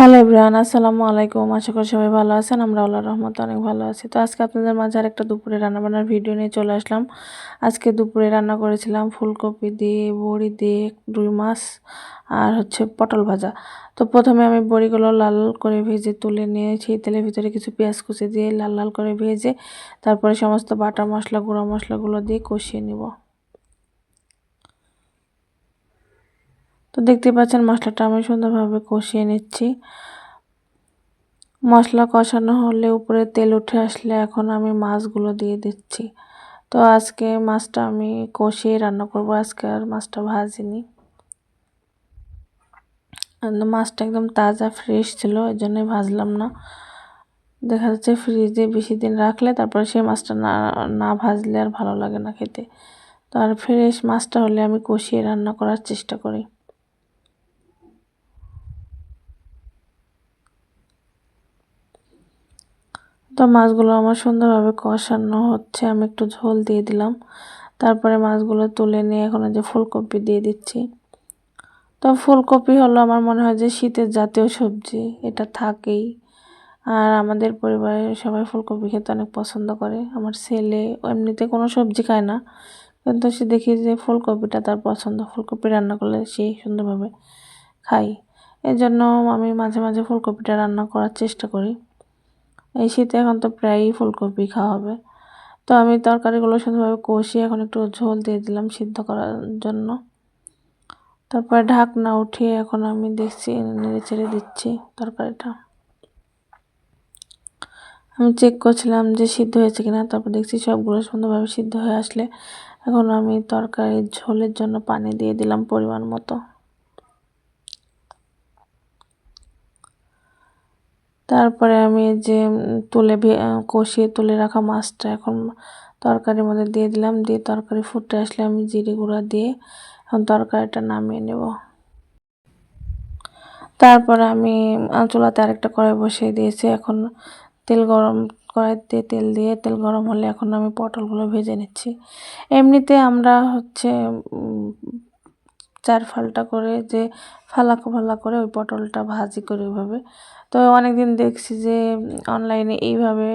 Hello ইব্রাহান আসসালামু আলাইকুম। আশা করি সবাই ভালো আছেন আমরা আল্লাহ রহমতে অনেক ভালো আছি। তো আজকে আপনাদের মাঝে আর একটা দুপুরে রান্নাবান্নার ভিডিও নিয়ে চলে আসলাম। আজকে দুপুরে রান্না করেছিলাম ফুলকপি দিয়ে, বড়ি দিয়ে, রুই মাছ আর হচ্ছে পটল ভাজা। তো প্রথমে আমি বড়িগুলো লাল করে ভেজে তুলে নিয়েছি। তেলের ভিতরে কিছু পেঁয়াজ কুচি দিয়ে লাল লাল করে ভেজে তারপরে সমস্ত বাটা মশলা, গুঁড়ো মশলাগুলো দিয়ে কষিয়ে নিব। তো দেখতে পাচ্ছেন মশলাটা আমি সুন্দরভাবে কষিয়ে নিচ্ছি। মশলা কষানো হলে উপরে তেল উঠে আসলে এখন আমি মাছগুলো দিয়ে দিচ্ছি। তো আজকে মাছটা আমি কষিয়ে রান্না করব, আজকে আর মাছটা ভাজিনি। মাছটা একদম তাজা ফ্রেশ ছিল এই জন্যই ভাজলাম না। দেখা যাচ্ছে ফ্রিজে বেশি দিন রাখলে তারপরে সেই মাছটা না না ভাজলে আর ভালো লাগে না খেতে। তো আর ফ্রেশ মাছটা হলে আমি কষিয়ে রান্না করার চেষ্টা করি। তো মাছগুলো আমার সুন্দরভাবে কষানো হচ্ছে। আমি একটু ঝোল দিয়ে দিলাম। তারপরে মাছগুলো তুলে নিয়ে এখন যে ফুলকপি দিয়ে দিচ্ছি। তো ফুলকপি হলো আমার মনে হয় যে শীতের জাতীয় সবজি, এটা থাকেই। আর আমাদের পরিবারে সবাই ফুলকপি খেতে অনেক পছন্দ করে। আমার ছেলে এমনিতে কোনো সবজি খায় না। কিন্তু সে দেখি যে ফুলকপিটা তার পছন্দ। ফুলকপি রান্না করলে সে সুন্দরভাবে খাই এই জন্য আমি মাঝে মাঝে ফুলকপিটা রান্না করার চেষ্টা করি। এই শীতে এখন তো প্রায়ই ফুলকপি খাওয়া হবে। তো আমি তরকারিগুলো সুন্দরভাবে কষিয়ে এখন একটু ঝোল দিয়ে দিলাম সিদ্ধ করার জন্য। তারপরে ঢাকনা উঠিয়ে এখন আমি দেখছি, নেড়ে চেড়ে দিচ্ছি তরকারিটা। আমি চেক করছিলাম যে সিদ্ধ হয়েছে কিনা, তারপর দেখছি সবগুলো সুন্দরভাবে সিদ্ধ হয়ে আসলে এখন আমি তরকারির ঝোলের জন্য পানি দিয়ে দিলাম পরিমাণ মতো। তারপরে আমি যে তুলে কষিয়ে তুলে রাখা মাছটা এখন তরকারির মধ্যে দিয়ে দিলাম, দিয়ে তরকারি ফুটে আসলে আমি জিরে গুঁড়া দিয়ে এখন তরকারিটা নামিয়ে নেব। তারপরে আমি চুলাতে আরেকটা কড়াই বসিয়ে দিয়েছি। এখন তেল গরম কড়াইতে তেল দিয়ে, তেল গরম হলে এখন আমি পটলগুলো ভেজে নিচ্ছি। এমনিতে আমরা হচ্ছে চার ফালটা করে যে ফালাকো ফালা করে ওই পটলটা ভাজি করে ওইভাবে। তো অনেকদিন দেখছি যে অনলাইনে এইভাবে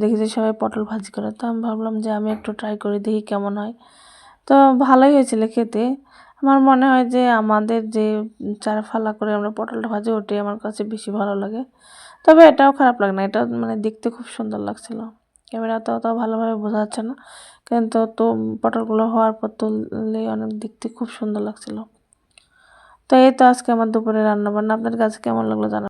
দেখি যে সবাই পটল ভাজি করে। তো আমি ভাবলাম যে আমি একটু ট্রাই করে দেখি কেমন হয়। তো ভালোই হয়েছিল খেতে। আমার মনে হয় যে আমাদের যে চার ফালা করে আমরা পটলটা ভাজি, ওটাই আমার কাছে বেশি ভালো লাগে। তবে এটাও খারাপ লাগে না। এটা মানে দেখতে খুব সুন্দর লাগছিল। ক্যামেরা তো অত ভালোভাবে বোঝা যাচ্ছে না। কিন্তু তো পটলগুলো হওয়ার পর তুললে অনেক দেখতে খুব সুন্দর লাগছিল। তো এই তো আজকে আমার দুপুরে রান্না বান্না আপনার কাছে কেমন লাগল জানা